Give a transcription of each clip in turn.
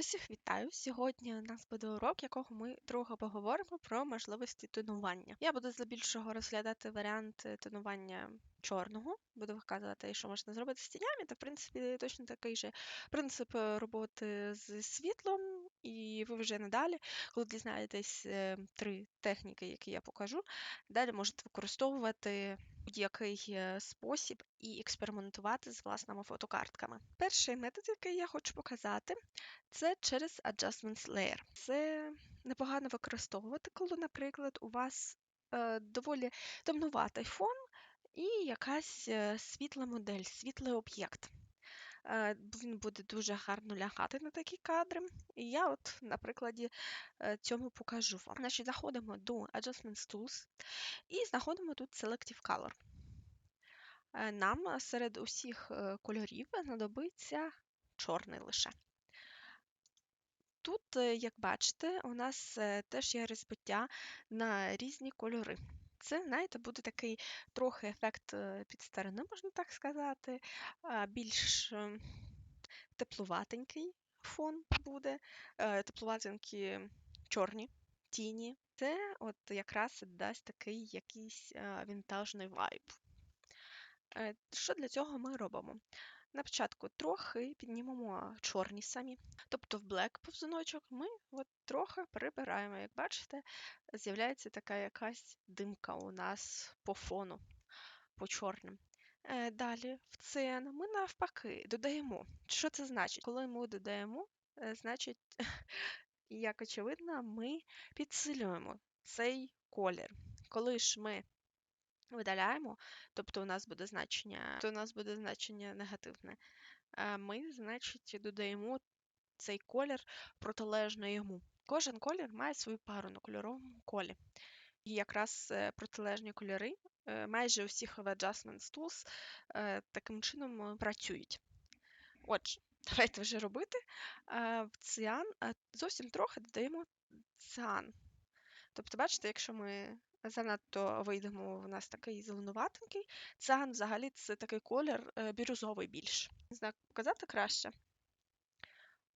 Усіх вітаю! Сьогодні у нас буде урок, якого ми друга поговоримо про можливості тонування. Я буду здебільшого розглядати варіанти тонування чорного, буду виказувати, що можна зробити з тінями, та в принципі точно такий же принцип е, роботи з світлом, і ви вже надалі, коли дізнаєтесь е, три техніки, які я покажу, далі можете використовувати будь-який е, спосіб і експериментувати з власними фотокартками. Перший метод, який я хочу показати, це через Adjustments Layer. Це непогано використовувати, коли, наприклад, у вас е, доволі темнуватий фон і якась е, світла модель, світлий об'єкт. Е, він буде дуже гарно лягати на такі кадри. І я, от, на прикладі е, цьому покажу вам. Значить, Заходимо до Adjustments Tools і знаходимо тут Selective Color. Е, нам серед усіх кольорів знадобиться чорний лише. Тут, як бачите, у нас теж є розбиття на різні кольори. Це, знаєте, буде такий трохи ефект підстарини, можна так сказати, більш теплуватенький фон буде, е, теплуватенькі чорні тіні. Це от якраз дасть такий якийсь вінтажний вайб. Е, що для цього ми робимо? На початку трохи піднімемо чорні самі. Тобто в Black повзуночок ми от трохи прибираємо. Як бачите, з'являється така якась димка у нас по фону, по чорним. Е, далі в цен ми навпаки додаємо. Що це значить? Коли ми додаємо, е, значить, як очевидно, ми підсилюємо цей колір. Коли ж ми видаляємо, тобто у нас буде значення, то у нас буде значення негативне. Ми, значить, додаємо цей колір протилежно йому. Кожен колір має свою пару на кольоровому колі. І якраз е, протилежні кольори е, майже у всіх в Adjustments Tools е, таким чином працюють. Отже, давайте вже робити. В циан зовсім трохи додаємо циан. Тобто, бачите, якщо ми занадто вийдемо, у нас такий зеленуватенький. Циан взагалі це такий колір е, бірюзовий більш. Не знаю, показати краще.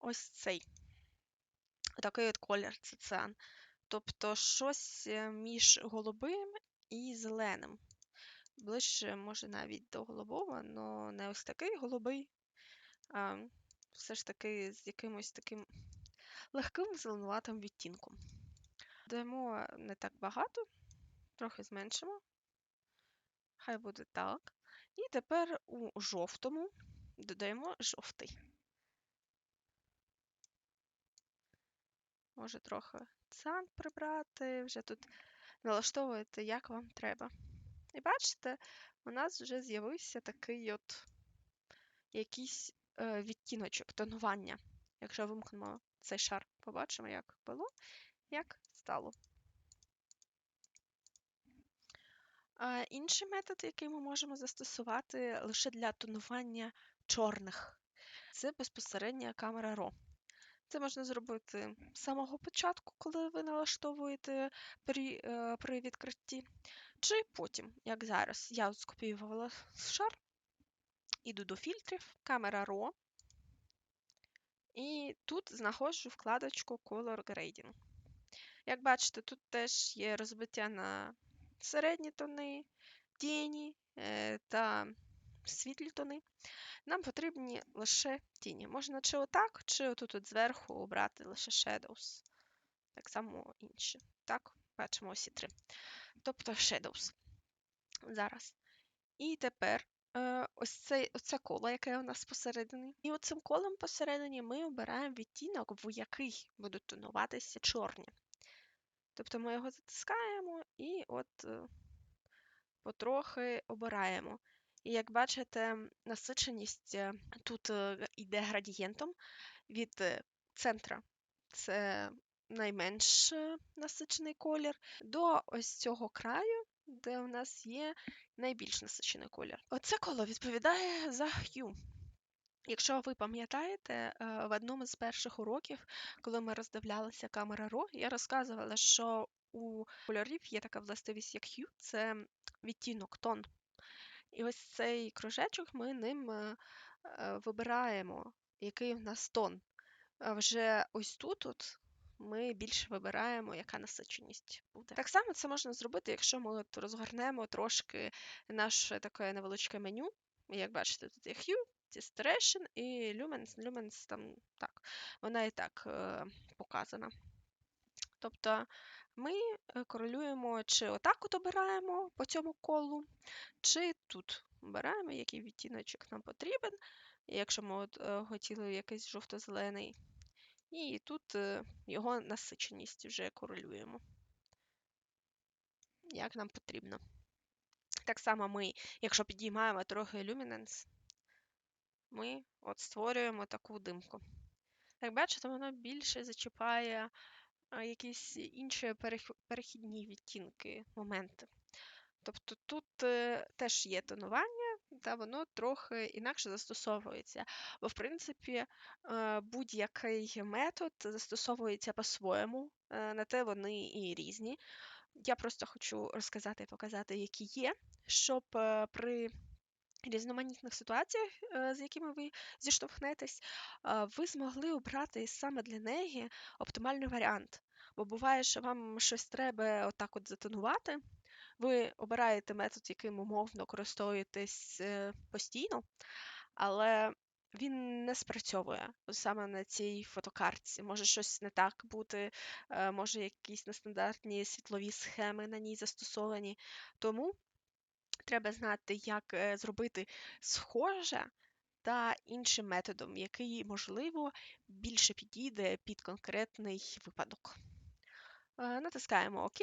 Ось цей. Такий от колір це циан. Тобто щось е, між голубим і зеленим. Ближче, може, навіть до голубого, але не ось такий голубий, а все ж таки з якимось таким легким зеленуватим відтінком. Даємо не так багато, трохи зменшимо. Хай буде так. І тепер у жовтому додаємо жовтий. Може трохи сан прибрати, вже тут налаштовуєте, як вам треба. І бачите, у нас вже з'явився такий от якийсь е, відтіночок, тонування. Якщо вимкнемо цей шар, побачимо, як було, як стало. Інший метод, який ми можемо застосувати лише для тонування чорних, це безпосередня камера RAW. Це можна зробити з самого початку, коли ви налаштовуєте при е, при відкритті, чи потім, як зараз. Я скопіювала шар, іду до фільтрів, камера RAW, і тут знаходжу вкладочку Color Grading. Як бачите, тут теж є розбиття на середні тони, тіні е, та світлі тони. Нам потрібні лише тіні. Можна чи отак, чи отут от зверху обрати лише Shadows. Так само інші. Так, бачимо усі три. Тобто Shadows. Зараз. І тепер е, ось це, оце коло, яке у нас посередині. І оцим колом посередині ми обираємо відтінок, в який будуть тонуватися чорні. Тобто ми його затискаємо і от е, потрохи обираємо. І як бачите, насиченість е, тут йде е, градієнтом від центра. Це найменш насичений колір, до ось цього краю, де у нас є найбільш насичений колір. Оце коло відповідає за hue. Якщо ви пам'ятаєте, в одному з перших уроків, коли ми роздивлялися камера RAW, я розказувала, що у кольорів є така властивість, як hue, це відтінок тон. І ось цей кружечок ми ним е, е, вибираємо, який в нас тон. А вже ось тут от ми більше вибираємо, яка насиченість буде. Так само це можна зробити, якщо ми от розгорнемо трошки наше таке невеличке меню. Як бачите, тут є Hue, Distortion і Lumens. Lumens там так, вона і так е, показана. Тобто ми е, корелюємо, чи отак от обираємо по цьому колу, чи тут обираємо, який відтіночок нам потрібен. Якщо ми от, е, хотіли якийсь жовто-зелений, і тут е, його насиченість вже корелюємо, як нам потрібно. Так само ми, якщо підіймаємо трохи Luminance, ми от створюємо таку димку. Як бачите, воно більше зачіпає якісь інші перехідні відтінки, моменти. Тобто тут е, теж є тонування, та воно трохи інакше застосовується. Бо, в принципі, е, будь-який метод застосовується по-своєму, е, на те вони і різні. Я просто хочу розказати і показати, які є, щоб при різноманітних ситуаціях, з якими ви зіштовхнетесь, ви змогли обрати саме для неї оптимальний варіант. Бо буває, що вам щось треба отак от затонувати, ви обираєте метод, яким умовно користуєтесь е, постійно, але він не спрацьовує саме на цій фотокартці. Може щось не так бути, е, може якісь нестандартні світлові схеми на ній застосовані. Тому треба знати, як е, зробити схоже та іншим методом, який, можливо, більше підійде під конкретний випадок. Натискаємо ОК,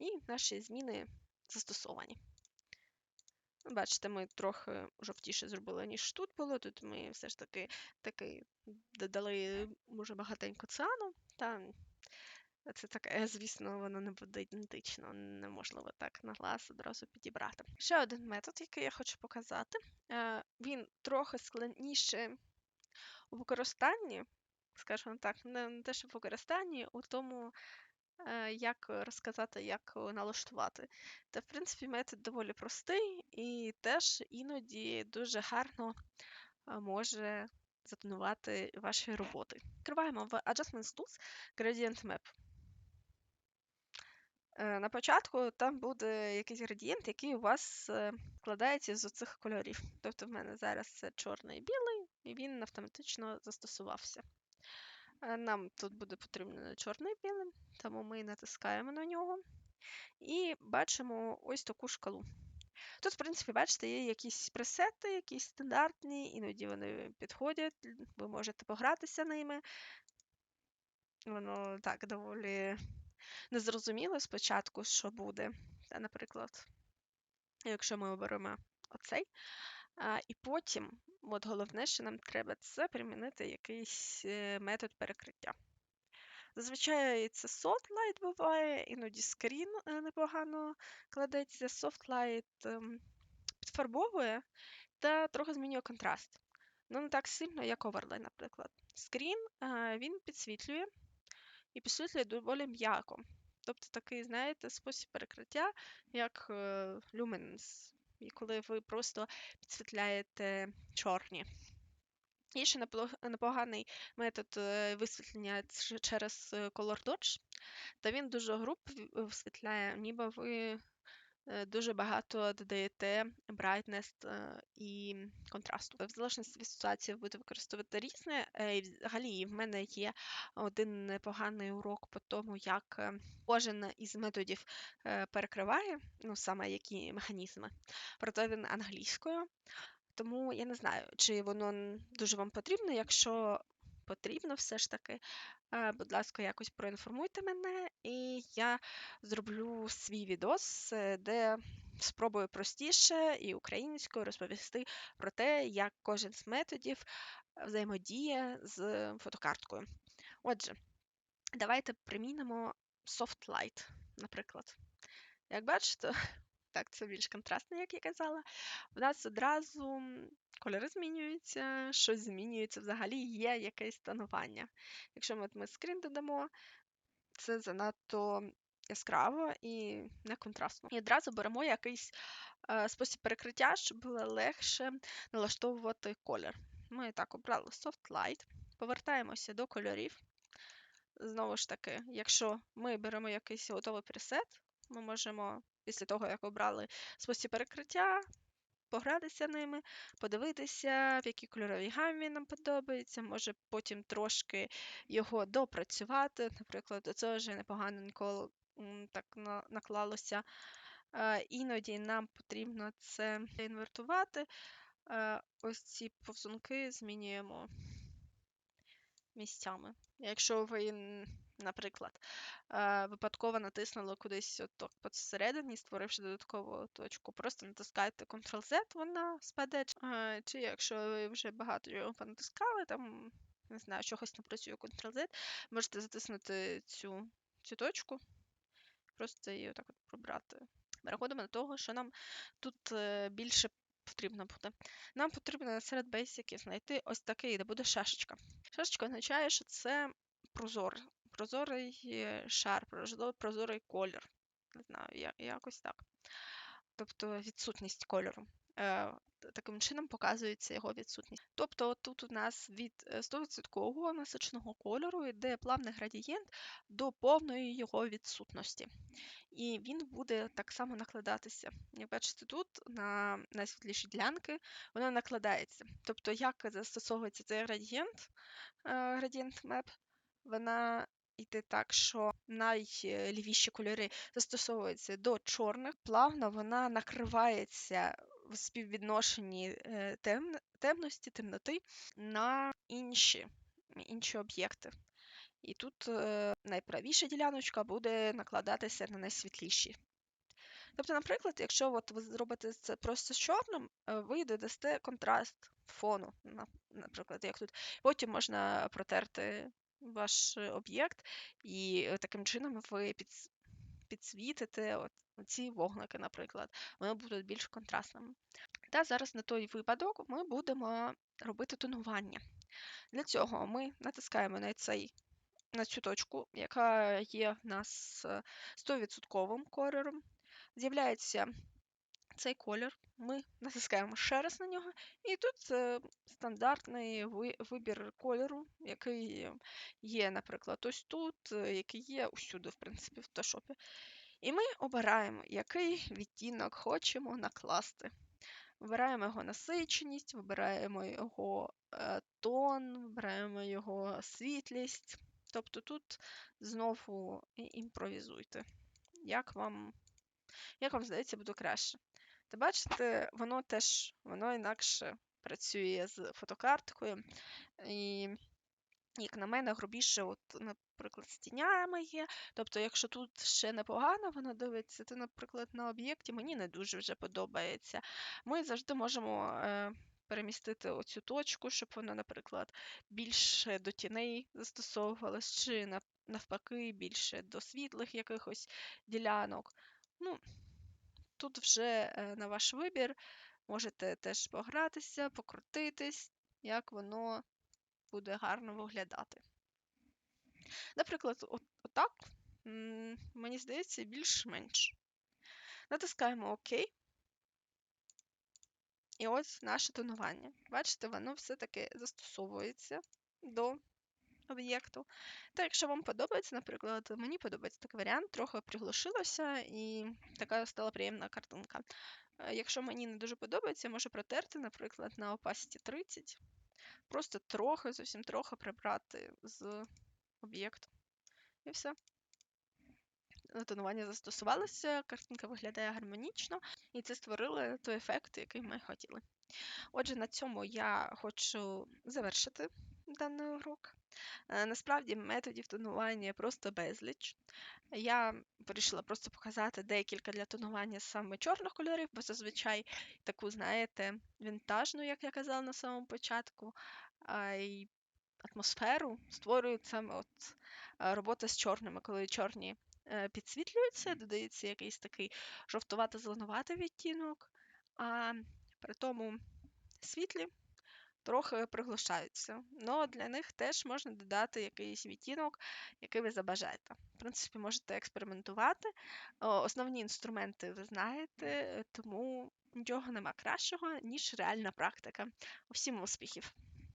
і наші зміни застосовані. Бачите, ми трохи жовтіше зробили, ніж тут було. Тут ми все ж таки таки додали, може, багатенько циану. Та це таке, звісно, воно не буде ідентично, неможливо так на глаз одразу підібрати. Ще один метод, який я хочу показати. Е, він трохи складніше у використанні, скажімо так, не те, що в використанні, у тому, Е, як розказати, як налаштувати. Та, в принципі, метод доволі простий і теж іноді дуже гарно е, може затонувати ваші роботи. Відкриваємо в Adjustments Tools Gradient Map. Е, на початку там буде якийсь градієнт, який у вас складається з оцих кольорів. Тобто в мене зараз це чорний і білий, і він автоматично застосувався. Нам тут буде потрібно чорний і білим, тому ми натискаємо на нього і бачимо ось таку шкалу. Тут, в принципі, бачите, є якісь пресети, якісь стандартні, іноді вони підходять, ви можете погратися ними. Воно так доволі незрозуміло спочатку, що буде. Наприклад, якщо ми оберемо оцей, і потім, от головне, що нам треба, це примінити якийсь е, метод перекриття. Зазвичай це Softlight буває, іноді скрін е, непогано кладеться. Softlight ем, підфарбовує та трохи змінює контраст. Ну, не так сильно, як Overlay, наприклад. Скрін е, він підсвітлює і підсвітлює доволі м'яко. Тобто такий, знаєте, спосіб перекриття, як люменс, і коли ви просто підсвітляєте чорні. Є ще непоганий метод е, висвітлення через е, Color Dodge, та він дуже груб висвітляє, ніби ви Е, дуже багато додаєте brightness е, і контрасту. В залежності від ситуації ви будете використовувати різне. Е, взагалі, в мене є один непоганий урок по тому, як кожен із методів перекриває, ну саме які механізми, проте він англійською. Тому я не знаю, чи воно дуже вам потрібно. Якщо потрібно все ж таки, будь ласка, якось проінформуйте мене, і я зроблю свій відос, е, де спробую простіше і українською розповісти про те, як кожен з методів взаємодіє з фотокарткою. Отже, давайте примінимо Soft Light, наприклад. Як бачите, так, це більш контрастно, як я казала. У нас одразу кольори змінюються, щось змінюється, взагалі є якесь тонування. Якщо ми, ми скрін додамо, це занадто яскраво і не контрастно. І одразу беремо якийсь е, спосіб перекриття, щоб було легше налаштовувати колір. Ми так обрали Soft Light. повертаємося до кольорів. Знову ж таки, якщо ми беремо якийсь готовий пресет, ми можемо після того, як обрали спосіб перекриття, погратися ними, подивитися, в якій кольоровій гамі нам подобається, може потім трошки його допрацювати. Наприклад, до цього вже непогано ніколи так наклалося. Е, іноді нам потрібно це інвертувати. Е, ось ці повзунки змінюємо місцями. Якщо ви, наприклад, е, випадково натиснули кудись от посередині, створивши додаткову точку, просто натискайте Ctrl-Z, вона спаде. Е, чи якщо ви вже багато його понатискали, там, не знаю, чогось не працює Ctrl-Z, можете затиснути цю, цю точку, просто її отак от пробрати. Переходимо до того, що нам тут е, більше потрібно буде. Нам потрібно серед бейсиків знайти ось такий, де буде шашечка. Шашечка означає, що це прозорий, прозорий е, шар, прозорий колір. Не знаю, якось так. Тобто відсутність кольору. Е, таким чином показується його відсутність. Тобто тут у нас від 100% насиченого кольору йде плавний градієнт до повної його відсутності і він буде так само накладатися. Як бачите, тут на найсвітліші ділянки воно накладається. Тобто, як застосовується цей градієнт, е, градієнт меп, вона йде так, що найлівіші кольори застосовуються до чорних, плавно вона накривається в співвідношенні е, темності, темноти на інші, інші об'єкти. І тут е, найправіша діляночка буде накладатися на найсвітліші. Тобто, наприклад, якщо от ви зробите це просто з чорним, е, ви додасте контраст фону, наприклад, як тут. Потім можна протерти ваш об'єкт, і таким чином ви підсвітите от ці вогники, наприклад, вони будуть більш контрастними. Та зараз на той випадок ми будемо робити тонування. Для цього ми натискаємо на цей на цю точку, яка є в нас 100% кольором. З'являється цей колір, ми натискаємо ще раз на нього, і тут е, стандартний вибір кольору, який є, наприклад, ось тут, е, який є усюди, в принципі, в фотошопі. І ми обираємо, який відтінок хочемо накласти. Вибираємо його насиченість, вибираємо його е, тон, вибираємо його світлість. Тобто тут знову імпровізуйте. Як вам як вам здається, буде краще. Та бачите, воно теж воно інакше працює з фотокарткою. І, як на мене, грубіше, от, наприклад, з тінями є. Тобто, якщо тут ще непогано воно дивиться, то, наприклад, на об'єкті мені не дуже вже подобається. Ми завжди можемо. Е, перемістити оцю точку, щоб вона, наприклад, більше до тіней застосовувалась, чи навпаки, більше до світлих якихось ділянок. Ну, Тут вже е, на ваш вибір можете теж погратися, покрутитись, як воно буде гарно виглядати. Наприклад, от, отак, мені здається, більш-менш. Натискаємо ОК. І ось наше тонування. Бачите, воно все-таки застосовується до об'єкту. Та якщо вам подобається, наприклад, мені подобається такий варіант, трохи приглушилося і така стала приємна картинка. Е, якщо мені не дуже подобається, можу протерти, наприклад, на opacity 30. Просто трохи, зовсім трохи прибрати з об'єкту. І все. Тонування застосувалося, картинка виглядає гармонічно, і це створило той ефект, який ми хотіли. Отже, на цьому я хочу завершити даний урок. Е, насправді методів тонування просто безліч. Я вирішила просто показати декілька для тонування саме чорних кольорів, бо зазвичай таку, знаєте, вінтажну, як я казала на самому початку, і атмосферу створюють саме от е, робота з чорними, коли чорні е, підсвітлюються, додається якийсь такий жовтувато-зеленуватий відтінок, а при тому світлі трохи приглушаються. Ну, для них теж можна додати якийсь відтінок, який ви забажаєте. В принципі, можете експериментувати. Основні інструменти ви знаєте, тому нічого нема кращого, ніж реальна практика. Усім успіхів!